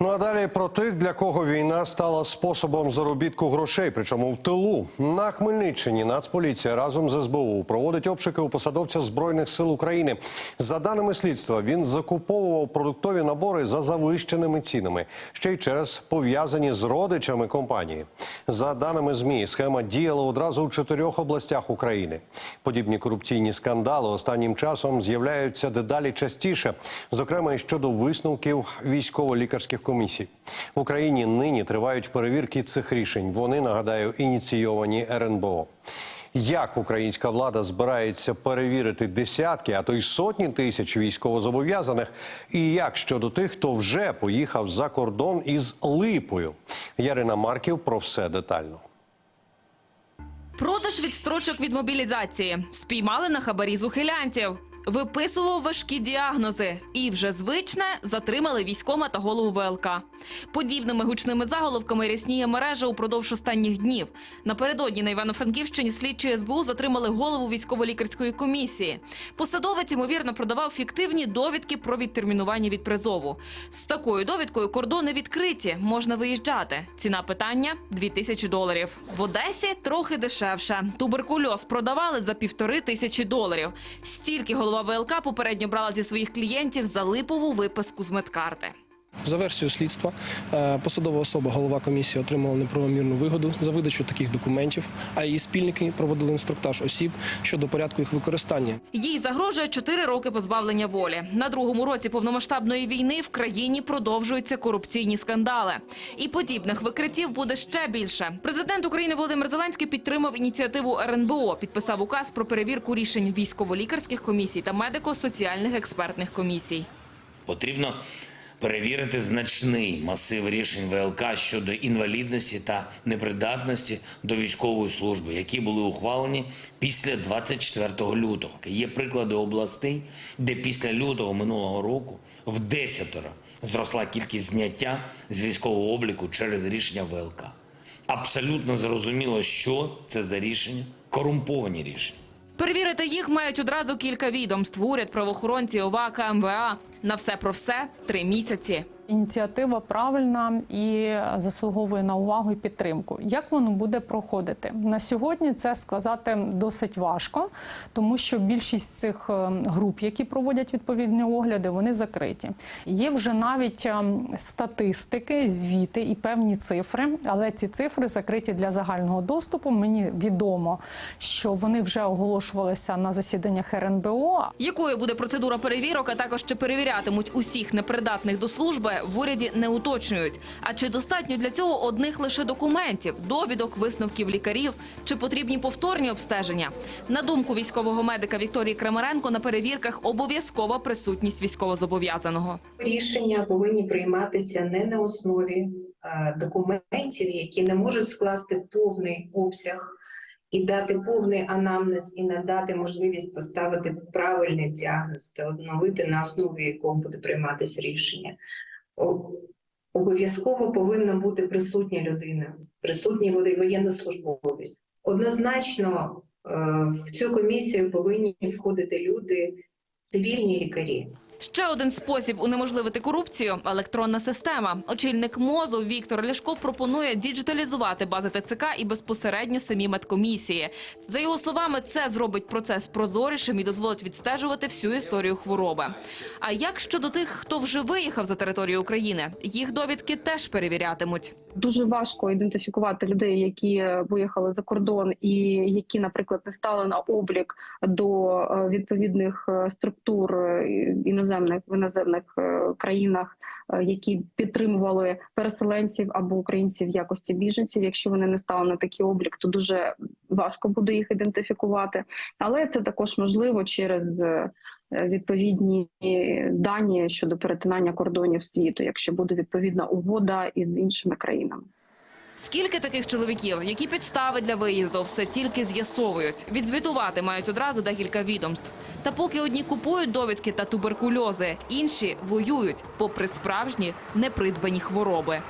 Ну а далі про тих, для кого війна стала способом заробітку грошей, причому в тилу. На Хмельниччині Нацполіція разом з СБУ проводить обшуки у посадовця Збройних сил України. За даними слідства, він закуповував продуктові набори за завищеними цінами, ще й через пов'язані з родичами компанії. За даними ЗМІ, схема діяла одразу у чотирьох областях України. Подібні корупційні скандали останнім часом з'являються дедалі частіше, зокрема і щодо висновків військово-лікарських комісій. В Україні нині тривають перевірки цих рішень. Вони нагадаю ініційовані РНБО. Як українська влада збирається перевірити десятки, а то й сотні тисяч військовозобов'язаних, і як щодо тих, хто вже поїхав за кордон із липою? Ярина Марків про все детально. Продаж відстрочок від мобілізації спіймали на хабарі з ухилянтів. Виписував важкі діагнози і вже звичне затримали військома та голову ВЛК. Подібними гучними заголовками рясніє мережа упродовж останніх днів. Напередодні на Івано-Франківщині слідчі СБУ затримали голову військово-лікарської комісії. Посадовець ймовірно продавав фіктивні довідки про відтермінування від призову. З такою довідкою кордони відкриті, можна виїжджати. Ціна питання 2000 доларів. В Одесі трохи дешевше. Туберкульоз продавали за півтори тисячі доларів. Стільки голова ВЛК попередньо брала зі своїх клієнтів за липову виписку з медкарти. За версією слідства, е, посадова особа, голова комісії отримала неправомірну вигоду за видачу таких документів, а її спільники проводили інструктаж осіб щодо порядку їх використання. Їй загрожує 4 роки позбавлення волі. На другому році повномасштабної війни в країні продовжуються корупційні скандали. І подібних викриттів буде ще більше. Президент України Володимир Зеленський підтримав ініціативу РНБО, підписав указ про перевірку рішень військово-лікарських комісій та медико-соціальних експертних комісій. Потрібно перевірити значний масив рішень ВЛК щодо інвалідності та непридатності до військової служби, які були ухвалені після 24 лютого. Є приклади областей, де після лютого минулого року в десятеро зросла кількість зняття з військового обліку через рішення ВЛК. Абсолютно зрозуміло, що це за рішення, корумповані рішення. Перевірити їх мають одразу кілька відомств: уряд, правоохоронці, ОВА, МВА. На все про все три місяці. Ініціатива правильна і заслуговує на увагу і підтримку. Як воно буде проходити на сьогодні? Це сказати досить важко, тому що більшість цих е, груп, які проводять відповідні огляди, вони закриті. Є вже навіть е, статистики, звіти і певні цифри, але ці цифри закриті для загального доступу. Мені відомо, що вони вже оголошувалися на засіданнях РНБО. Якою буде процедура перевірок, а також чи перевірятимуть усіх непридатних до служби, в уряді не уточнюють. А чи достатньо для цього одних лише документів, довідок, висновків лікарів, чи потрібні повторні обстеження? На думку військового медика Вікторії Крамаренко, на перевірках обов'язкова присутність військовозобов'язаного. Рішення повинні прийматися не на основі е, документів, які не можуть скласти повний обсяг і дати повний анамнез, і надати можливість поставити правильний діагноз та встановити на основі якого буде прийматися рішення. Обов'язково повинна бути присутня людина, присутній воєннослужбовець. Однозначно е, в цю комісію повинні входити люди, цивільні лікарі. Ще один спосіб унеможливити корупцію електронна система. Очільник мозу Віктор Ляшко пропонує діджиталізувати бази ТЦК і безпосередньо самі медкомісії. За його словами, це зробить процес прозорішим і дозволить відстежувати всю історію хвороби. А як щодо тих, хто вже виїхав за територію України, їх довідки теж перевірятимуть. дуже важко ідентифікувати людей, які е, виїхали за кордон, і які, наприклад, не стали на облік до е, відповідних е, структур е, іноземних в іноземних е, країнах, е, які підтримували переселенців або українців в якості біженців. Якщо вони не стали на такий облік, то дуже важко буде їх ідентифікувати. Але це також можливо через е, відповідні дані щодо перетинання кордонів світу, якщо буде відповідна угода із іншими країнами. Скільки таких чоловіків, які підстави для виїзду, все тільки з'ясовують. Відзвітувати мають одразу декілька відомств. Та поки одні купують довідки та туберкульози, інші воюють, попри справжні непридбані хвороби.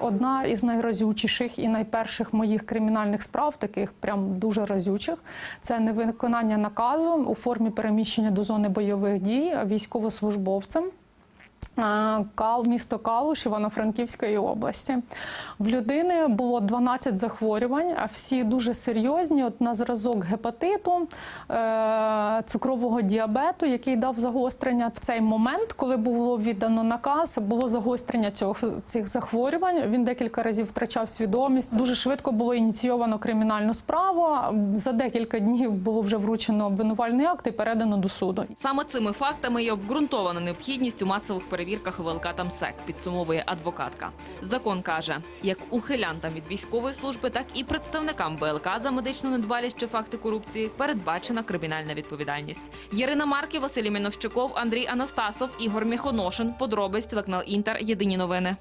одна із найразючіших і найперших моїх кримінальних справ, таких прям дуже разючих, це невиконання наказу у формі переміщення до зони бойових дій військовослужбовцем. Кал, місто Калуш Івано-Франківської області. В людини було 12 захворювань, а всі дуже серйозні. От на зразок гепатиту, е, цукрового діабету, який дав загострення. В цей момент, коли було віддано наказ, було загострення цього, цих захворювань. Він декілька разів втрачав свідомість. Дуже швидко було ініційовано кримінальну справу. За декілька днів було вже вручено обвинувальний акт і передано до суду. Саме цими фактами і обґрунтована необхідність у масових перевірках ВЛК та МСЕК, підсумовує адвокатка. Закон каже, як ухилянтам від військової служби, так і представникам ВЛК за медичну недбалість чи факти корупції передбачена кримінальна відповідальність. Ярина Марків, Василій Міновчуков, Андрій Анастасов, Ігор Міхоношин. Подробиць телеканал Інтер. Єдині новини.